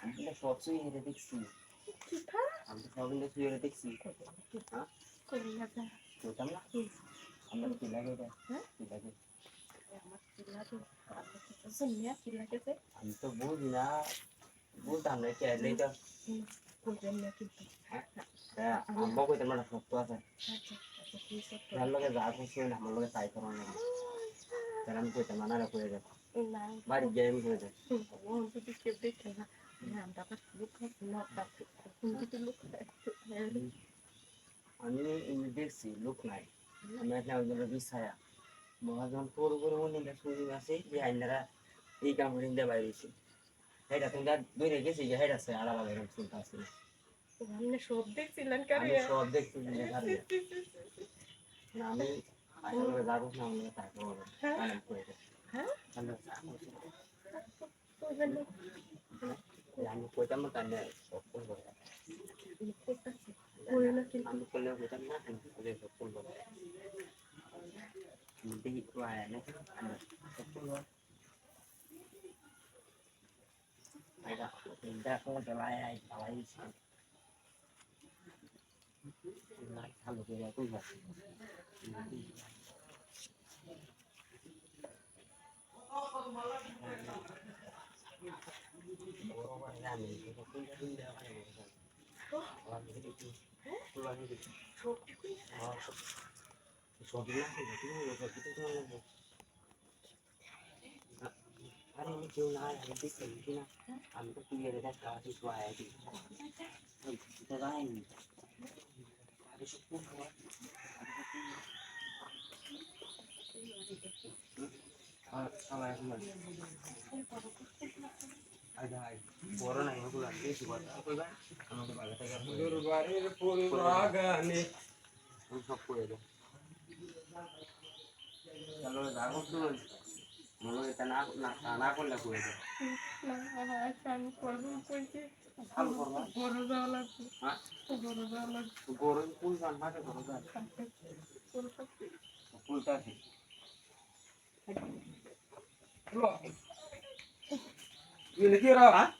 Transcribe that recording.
আমি তো সব শুয়ে হেঁটে দেখছি আমি তো সব শুয়ে হেঁটে দেখছি বুঝতাম না আমরা কি লাগে এটা কি লাগে আমি তো বুঝি না বুঝতাম না কে এটা হ্যাঁ আম্মা কইতে মানে সত্য আছে তার লগে যা খুশি না আমার লগে তাই তার আমি মানা না বাড়ি আমি যায় আমি দেখছি লোক নাই আমি একটা একজনের বিছায়া মহাজন পুরো পুরো মনে শুনি আছে যে আইনারা এই কামড় দিয়ে বাইরেছি তুমি যে হেড আছে আলাদা শুনতে সব দেখছিলেন আমি সব দেখছি যে আমি যাব না আমি তাকে বলব কানে হ্যাঁ? আমি কইতাম না কানে সব করব আমি করলে কইতাম না আমি করলে সব করব দেখি তো আয় না আমি সব করব কোনো ভালো করে না আমি দেখছি না আমি তো তুই এদের একটা আছি শোয়া আছি তো যাইনি আরে সব কোন খাবার সবাই এখন বড় নাই ওগুলো বেশি বড় কইবা আমাকে না করলে করে দেয় ভালো করবা হ্যাঁ গরম ফুল গান মাঠে গরম গান ফুলটা আছে You hear her, huh?